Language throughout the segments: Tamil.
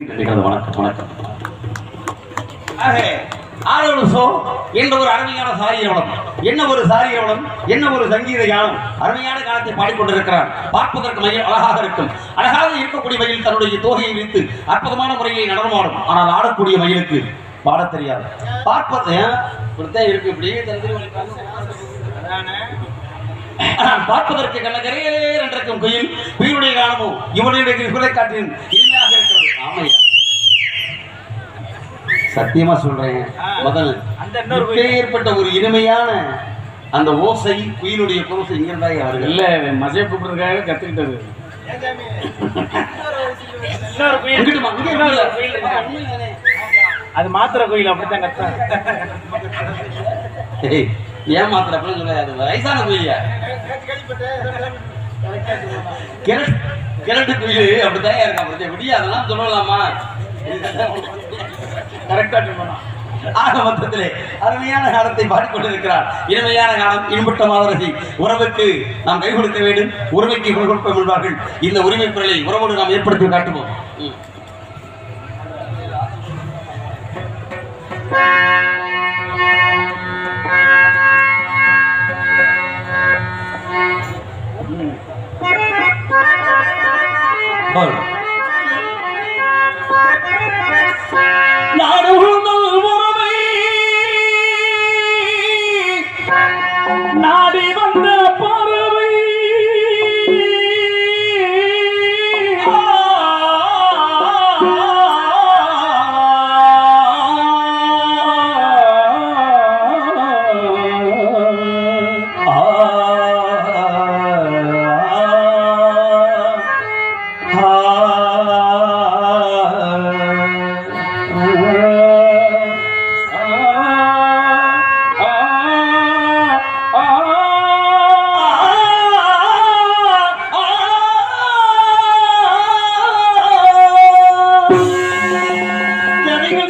வணக்கம் வணக்கம். ஆக சோ என்ற ஒரு அருமையான சாரியவனம் என்ன ஒரு சாரியவனம் என்ன ஒரு சங்கீத யானம் அருமையான காலத்தை பாடிக்கொண்டிருக்கிறார் பார்ப்பதற்கு மயில் அழகாக இருக்கும். அழகாக இருக்கக்கூடிய மயில் தன்னுடைய தோகையை விரித்து அற்புதமான முறையில் நடனமாடும். ஆனால் ஆடக்கூடிய மயிலுக்கு பாடத் தெரியாது. பார்ப்பது இருக்கு இப்படி ஆனால் பார்ப்பதற்கு கண்ணகரேர் என்றிருக்கும் குயில் குயிலுடைய காலமும் இவனுடைய குலை காட்டின் இனிமையாக இருக்கிறது. ஆமையா? சத்தியமா சொல்றேன். முதல் அந்த இன்னொரு ஏற்பட்ட ஒரு இனிமையான அந்த ஓசை குயிலுடைய குரசை இங்கிருந்தாய் அவர்கள். இல்ல மசைய கூப்பிடுறதுக்காக கத்துக்கிட்டது. அது மாத்திர கோயில் அப்படித்தான் கத்துறேன் ஏய், ஏமாத்துற அப்படின்னு சொல்ல அது வயசான கிரட் கிரட்டு குயில் அப்படித்தான் இருக்கா அப்படி விடிய அதெல்லாம் சொல்லலாமா? கரெக்டா ஆக மொத்தத்திலே அருமையான காலத்தை பாடிக்கொண்டிருக்கிறார். இனிமையான காலம் இன்பட்ட மாதரசி. உறவுக்கு நாம் கை கொடுக்க வேண்டும். உரிமைக்கு குரல் கொடுப்போம் என்பார்கள். இந்த உரிமை குரலை உறவோடு நாம் ஏற்படுத்தி காட்டுவோம். 嗯了。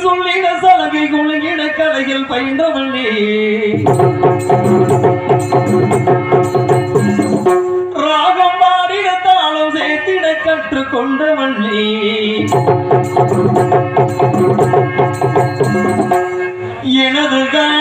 சொல்லிட சலகை குழுகிட கலைகள் பயின்றவள் நீ. ராகம் பாடிட தாளம் சேர்த்திட கற்றுக்கொண்டவள் நீ. எனது கானம்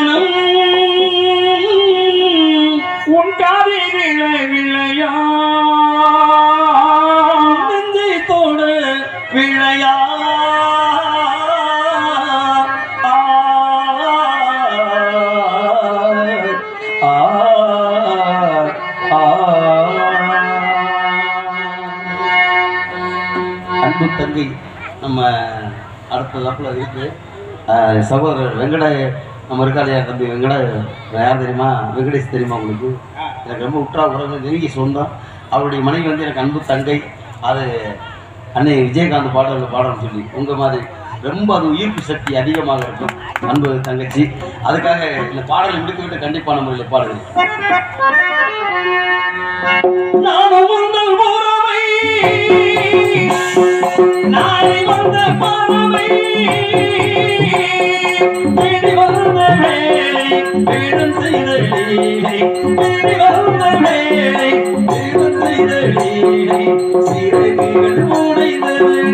அன்பு தங்கை நம்ம அடுத்ததாப்புல இருக்கு சகோதரர் வெங்கட நம்ம இருக்காளையா தம்பி வெங்கட யார் தெரியுமா? வெங்கடேஷ் தெரியுமா உங்களுக்கு? எனக்கு ரொம்ப உற்றா உறவு நெருங்கி சொந்தம். அவருடைய மனைவி வந்து எனக்கு அன்பு தங்கை. அது அன்னை விஜயகாந்த் பாடல்கள் பாடணும்னு சொல்லி. உங்கள் மாதிரி ரொம்ப அது ஈர்ப்பு சக்தி அதிகமாக இருக்கும். அன்பு தங்கச்சி. அதுக்காக இந்த பாடலை முடித்துவிட்டு கண்டிப்பான முறையில் பாடுங்கள் நானும் செய்த லீலை தேடி வந்த செய்த சிறகுகள்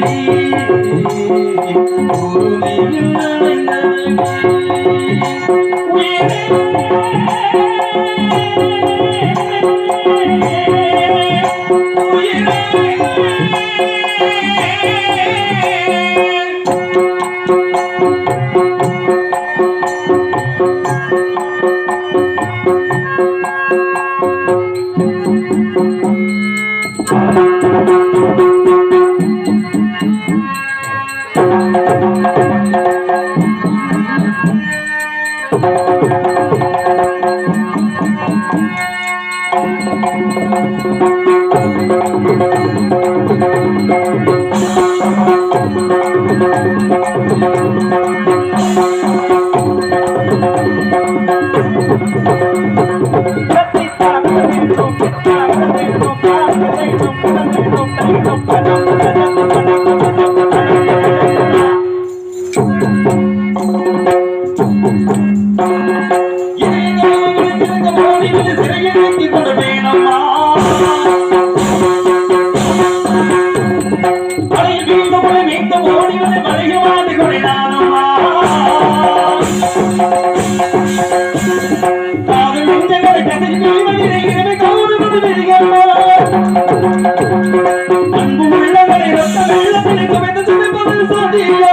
அன்பு உள்ளவரை ரத்தம் வெள்ள பிடிக்கும் என்று சொல்லி பதில் சாதியா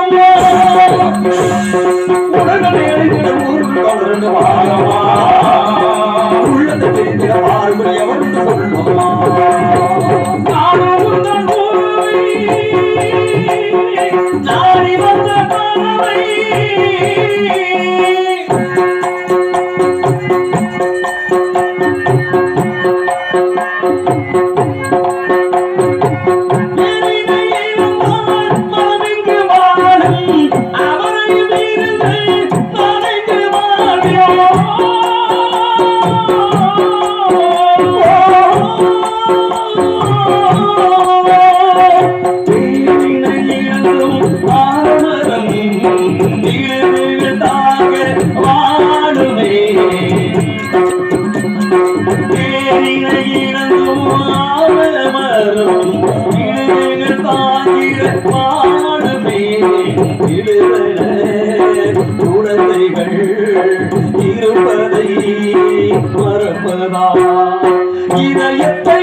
எவருக்கு சொல்லுமா குழந்தைகள் இருப்பதை மறப்பதா? இதயத்தை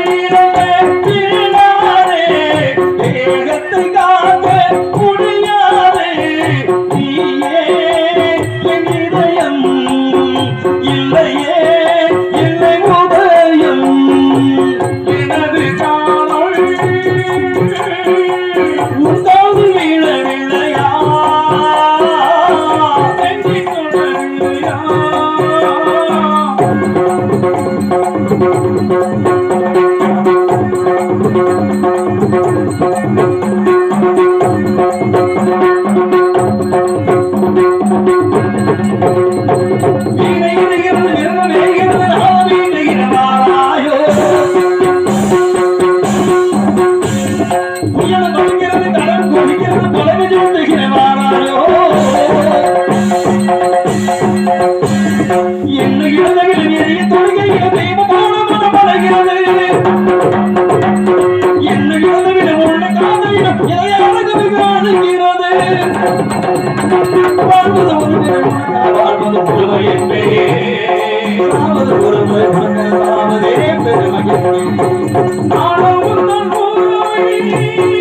பெருமை என்பே.